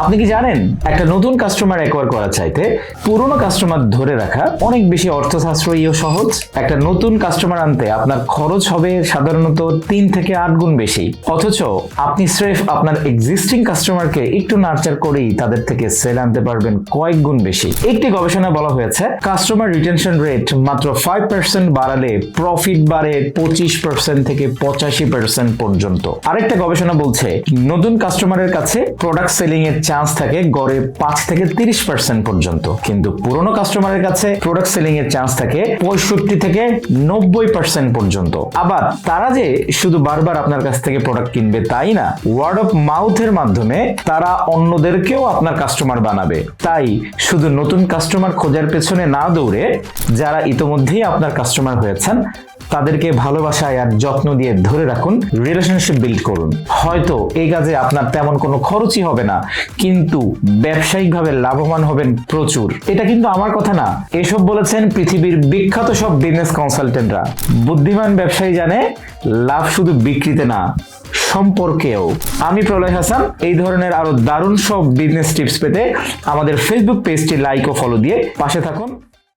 আপনি কি জানেন? একটা নতুন কাস্টমার একোয়ার করা চাইতে পুরনো কাস্টমার ধরে রাখা অনেক বেশি অর্থ সাশ্রয়ী ও সহজ। একটা নতুন কাস্টমার আনতে আপনার খরচ হবে সাধারণত তিন থেকে আট গুণ বেশি। অথচ আপনি স্রেফ আপনার এক্সিস্টিং কাস্টমারকে একটু নার্চার করেই তাদের থেকে সেল আনতে পারবেন কয়েক গুণ বেশি। একটি গবেষণা বলা হয়েছে কাস্টমার রিটেনশন রেট মাত্র ফাইভ পার্সেন্ট বাড়ালে প্রফিট বাড়ে পঁচিশ পার্সেন্ট থেকে পঁচাশি পার্সেন্ট পর্যন্ত। আরেকটা গবেষণা বলছে, নতুন কাস্টমারের কাছে প্রোডাক্ট সেলিং এর চান্স থাকে গড়ে পাঁচ থেকে তিরিশ পার্সেন্ট পর্যন্ত। কিন্তু পুরনো কাস্টমারের কাছে প্রোডাক্ট সেলিং এর চান্স থাকে পঁয়ষট্টি থেকে নব্বই পার্সেন্ট পর্যন্ত। আবার তারা যে শুধু বারবার আপনার কাছ থেকে প্রোডাক্ট কিনবে তাই না ওয়ার্ড অফ মাউথের মাধ্যমে তারা অন্যদেরকেও আপনার কাস্টমার বানাবে। তাই শুধু নতুন কাস্টমার খোঁজার পেছনে না দৌড়ে যারা ইতোমধ্যেই আপনার কাস্টমার হয়েছেন তাদেরকে ভালোবাসায় আর যত্ন দিয়ে ধরে রাখুন রিলেশনশিপ বিল্ড করুন। হয়তো এই কাজে আপনার তেমন কোনো খরচই হবে না, কিন্তু ব্যবসায়িকভাবে লাভবান হবেন প্রচুর। এটা কিন্তু আমার কথা না। এসব বলেছেন পৃথিবীর বিখ্যাত সব বিজনেস কনসালটেন্টরা বুদ্ধিমান ব্যবসায়ী জানে, লাভ শুধু বিক্রিতে না, সম্পর্কেও। আমি প্রলয় হাসান, এই ধরনের আরও দারুণ সব বিজনেস টিপস পেতে আমাদের ফেসবুক পেজটি লাইক ও ফলো দিয়ে পাশে থাকুন।